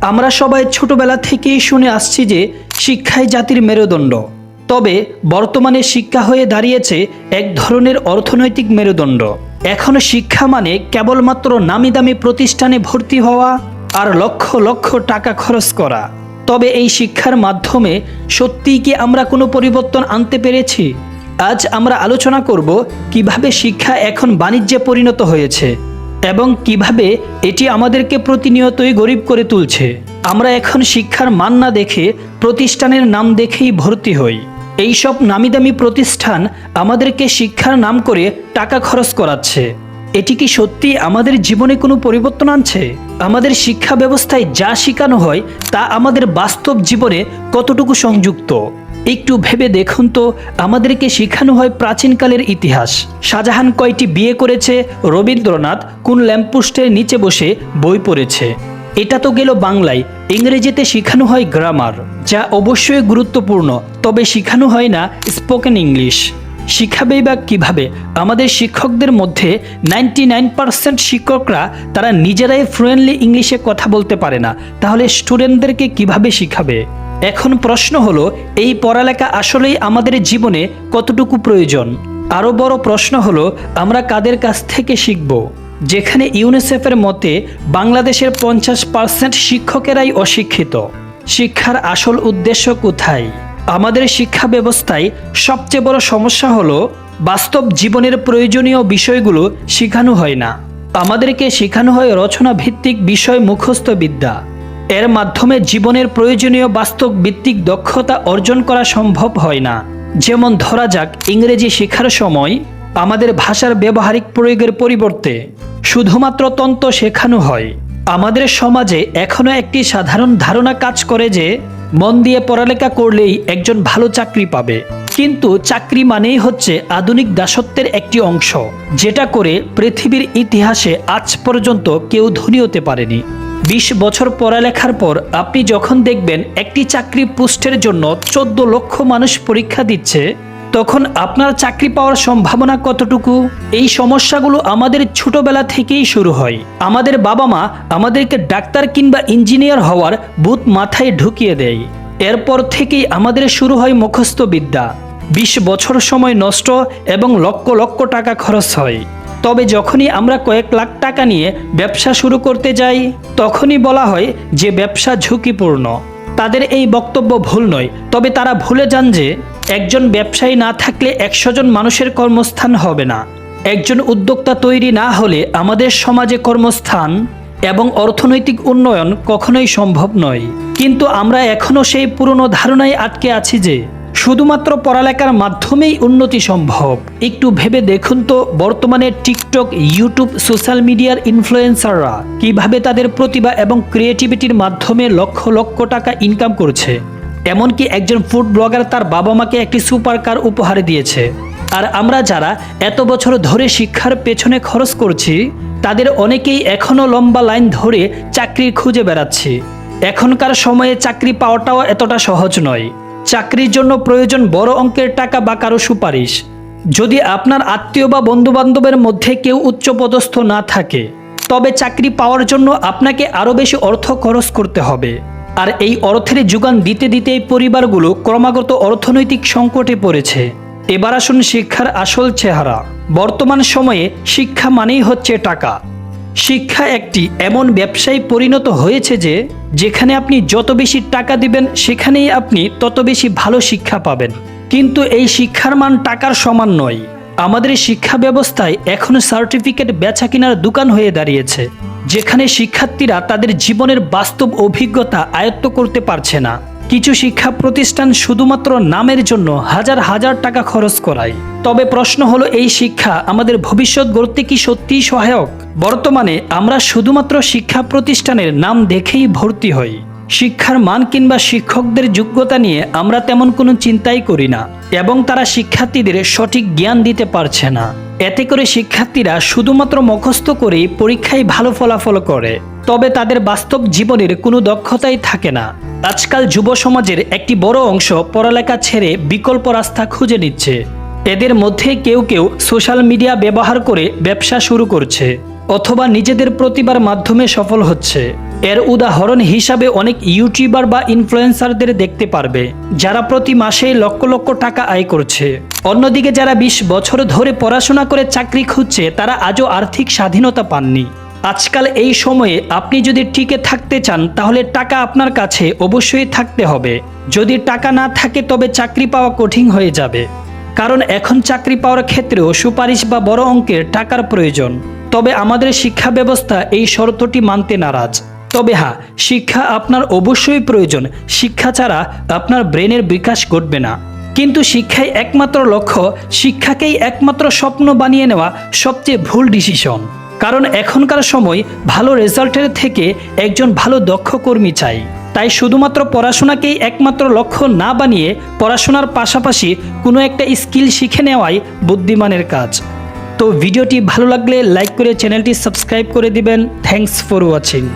আমরা সবাই ছোটবেলা থেকেই শুনে আসছি যে শিক্ষাই জাতির মেরুদণ্ড। তবে বর্তমানে শিক্ষা হয়ে দাঁড়িয়েছে এক ধরনের অর্থনৈতিক মেরুদণ্ড। এখন শিক্ষা মানে কেবলমাত্র নামি দামি প্রতিষ্ঠানে ভর্তি হওয়া আর লক্ষ লক্ষ টাকা খরচ করা। তবে এই শিক্ষার মাধ্যমে সত্যিই কি আমরা কোনো পরিবর্তন আনতে পেরেছি? আজ আমরা আলোচনা করব কীভাবে শিক্ষা এখন বাণিজ্যে পরিণত হয়েছে। এবং কীভাবে এটি আমাদেরকে প্রতিনিয়তই গরিব করে তুলছে। আমরা এখন শিক্ষার মান না দেখে প্রতিষ্ঠানের নাম দেখেই ভর্তি হই। এইসব নামিদামি প্রতিষ্ঠান আমাদেরকে শিক্ষার নাম করে টাকা খরচ করাচ্ছে। এটি কি সত্যি আমাদের জীবনে কোনো পরিবর্তন আনছে? আমাদের শিক্ষা ব্যবস্থায় যা শেখানো হয় তা আমাদের বাস্তব জীবনে কতটুকু সংযুক্ত? একটু ভেবে দেখুন তো, আমাদেরকে শেখানো হয় প্রাচীনকালের ইতিহাস। শাহজাহান কয়টি বিয়ে করেছে? রবীন্দ্রনাথ কোন ল্যাম্পপোস্টের নিচে বসে বই পড়েছে? এটা তো গেল বাংলায়, ইংরেজিতে শেখানো হয় গ্রামার, যা অবশ্যই গুরুত্বপূর্ণ, তবে শেখানো হয় না স্পোকেন ইংলিশ শিখাবেই বা কীভাবে? আমাদের শিক্ষকদের মধ্যে নাইনটি নাইন পার্সেন্ট শিক্ষকরা তারা নিজেরাই ফ্লুয়েন্টলি ইংলিশে কথা বলতে পারে না। তাহলে স্টুডেন্টদেরকে কীভাবে শিখাবে? এখন প্রশ্ন হলো, এই পড়ালেখা আসলেই আমাদের জীবনে কতটুকু প্রয়োজন? আরও বড় প্রশ্ন হলো, আমরা কাদের কাছ থেকে শিখব? যেখানে ইউনিসেফের মতে, বাংলাদেশের পঞ্চাশ পার্সেন্ট শিক্ষকেরাই অশিক্ষিত। শিক্ষার আসল উদ্দেশ্য কোথায়? আমাদের শিক্ষা ব্যবস্থায় সবচেয়ে বড় সমস্যা হলো, বাস্তব জীবনের প্রয়োজনীয় বিষয়গুলো শেখানো হয় না। আমাদেরকে শেখানো হয় রচনা ভিত্তিক বিষয় মুখস্থ বিদ্যা। এর মাধ্যমে জীবনের প্রয়োজনীয় বাস্তব ভিত্তিক দক্ষতা অর্জন করা সম্ভব হয় না। যেমন ধরা যাক, ইংরেজি শেখার সময় আমাদের ভাষার ব্যবহারিক প্রয়োগের পরিবর্তে শুধুমাত্র তন্ত্র শেখানো হয়। আমাদের সমাজে এখনও একটি সাধারণ ধারণা কাজ করে যে, মন দিয়ে পড়ালেখা করলেই একজন ভালো চাকরি পাবে। কিন্তু চাকরি মানেই হচ্ছে আধুনিক দাসত্বের একটি অংশ, যেটা করে পৃথিবীর ইতিহাসে আজ পর্যন্ত কেউ ধনী হতে পারেনি। বিশ বছর পড়ালেখার পর আপনি যখন দেখবেন একটি চাকরি পোস্টের জন্য চোদ্দ লক্ষ মানুষ পরীক্ষা দিচ্ছে, তখন আপনার চাকরি পাওয়ার সম্ভাবনা কতটুকু? এই সমস্যাগুলো আমাদের ছোটবেলা থেকেই শুরু হয়। আমাদের বাবা মা আমাদেরকে ডাক্তার কিংবা ইঞ্জিনিয়ার হওয়ার বুথ মাথায় ঢুকিয়ে দেয়। এরপর থেকেই আমাদের শুরু হয় মুখস্থ বিদ্যা বিশ বছর সময় নষ্ট এবং লক্ষ লক্ষ টাকা খরচ হয়। তবে যখনই আমরা কয়েক লাখ টাকা নিয়ে ব্যবসা শুরু করতে যাই, তখনই বলা হয় যে ব্যবসা ঝুঁকিপূর্ণ। তাদের এই বক্তব্য ভুল নয়, তবে তারা ভুলে যান যে একজন ব্যবসায়ী না থাকলে একশো জন মানুষের কর্মস্থান হবে না। একজন উদ্যোক্তা তৈরি না হলে আমাদের সমাজে কর্মস্থান এবং অর্থনৈতিক উন্নয়ন কখনোই সম্ভব নয়। কিন্তু আমরা এখনও সেই পুরনো ধারণায় আটকে আছি যে শুধুমাত্র পড়ালেখার মাধ্যমেই উন্নতি সম্ভব। একটু ভেবে দেখুন তো বর্তমানে টিকটক, ইউটিউব, সোশ্যাল মিডিয়ার ইনফ্লুয়েন্সাররা কীভাবে তাদের প্রতিভা এবং ক্রিয়েটিভিটির মাধ্যমে লক্ষ লক্ষ টাকা ইনকাম করছে। এমনকি একজন ফুড ব্লগার তার বাবা মাকে একটি সুপার কার উপহার দিয়েছে। আর আমরা যারা এত বছর ধরে শিক্ষার পেছনে খরচ করছি, তাদের অনেকেই এখনও লম্বা লাইন ধরে চাকরি খুঁজে বেড়াচ্ছি। এখনকার সময়ে চাকরি পাওয়াটাও এতটা সহজ নয়। চাকরির জন্য প্রয়োজন বড় অঙ্কের টাকা বা কারও সুপারিশ। যদি আপনার আত্মীয় বা বন্ধুবান্ধবের মধ্যে কেউ উচ্চপদস্থ না থাকে, তবে চাকরি পাওয়ার জন্য আপনাকে আরও বেশি অর্থ খরচ করতে হবে। আর এই অর্থের যোগান দিতে দিতে এই পরিবারগুলো ক্রমাগত অর্থনৈতিক সংকটে পড়েছে। এবার আসুন শিক্ষার আসল চেহারা। বর্তমান সময়ে শিক্ষা মানেই হচ্ছে টাকা। শিক্ষা একটি এমন ব্যবসায় পরিণত হয়েছে যে, যেখানে আপনি যত বেশি টাকা দিবেন, সেখানেই আপনি তত বেশি ভালো শিক্ষা পাবেন। কিন্তু এই শিক্ষার মান টাকার সমান নয়। আমাদের শিক্ষা ব্যবস্থায় এখন সার্টিফিকেট বেচা কেনার দোকান হয়ে দাঁড়িয়েছে, যেখানে শিক্ষার্থীরা তাদের জীবনের বাস্তব অভিজ্ঞতা আয়ত্ত করতে পারছে না। কিছু শিক্ষা প্রতিষ্ঠান শুধুমাত্র নামের জন্য হাজার হাজার টাকা খরচ করায়। তবে প্রশ্ন হলো, এই শিক্ষা আমাদের ভবিষ্যৎ গড়তে কি সত্যিই সহায়ক? বর্তমানে আমরা শুধুমাত্র শিক্ষা প্রতিষ্ঠানের নাম দেখেই ভর্তি হই। শিক্ষার মান কিংবা শিক্ষকদের যোগ্যতা নিয়ে আমরা তেমন কোনো চিন্তাই করি না, এবং তারা শিক্ষার্থীদের সঠিক জ্ঞান দিতে পারছে না। এতে করে শিক্ষার্থীরা শুধুমাত্র মুখস্থ করেই পরীক্ষায় ভালো ফলাফল করে, তবে তাদের বাস্তব জীবনের কোনো দক্ষতাই থাকে না। আজকাল যুব সমাজের একটি বড় অংশ পড়ালেখা ছেড়ে বিকল্প রাস্তা খুঁজে নিচ্ছে। এদের মধ্যে কেউ কেউ সোশ্যাল মিডিয়া ব্যবহার করে ব্যবসা শুরু করছে, অথবা নিজেদের প্রতিভার মাধ্যমে সফল হচ্ছে। এর উদাহরণ হিসাবে অনেক ইউটিউবার বা ইনফ্লুয়েন্সারদের দেখতে পারবে, যারা প্রতি মাসে লক্ষ লক্ষ টাকা আয় করছে। অন্যদিকে যারা বিশ বছর ধরে পড়াশোনা করে চাকরি খুঁজছে, তারা আজও আর্থিক স্বাধীনতা পাননি। আজকাল এই সময়ে আপনি যদি টিকে থাকতে চান, তাহলে টাকা আপনার কাছে অবশ্যই থাকতে হবে। যদি টাকা না থাকে, তবে চাকরি পাওয়া কঠিন হয়ে যাবে। কারণ এখন চাকরি পাওয়ার ক্ষেত্রেও সুপারিশ বা বড় অঙ্কের টাকার প্রয়োজন। তবে আমাদের শিক্ষা ব্যবস্থা এই শর্তটি মানতে নারাজ। তবে হ্যাঁ শিক্ষা আপনার অবশ্যই প্রয়োজন। শিক্ষা ছাড়া আপনার ব্রেনের বিকাশ ঘটবে না। কিন্তু শিক্ষাই একমাত্র লক্ষ্য, শিক্ষাকেই একমাত্র স্বপ্ন বানিয়ে নেওয়া সবচেয়ে ভুল ডিসিশন কারণ এখনকার সময় ভালো রেজাল্টের থেকে একজন ভালো দক্ষ কর্মী চাই। তাই শুধুমাত্র পড়াশোনাকেই একমাত্র লক্ষ্য না বানিয়ে পড়াশোনার পাশাপাশি কোনো একটা স্কিল শিখে নেওয়াই বুদ্ধিমানের কাজ। তো ভিডিওটি ভালো লাগলে লাইক করে চ্যানেলটি সাবস্ক্রাইব করে দিবেন। Thanks for watching.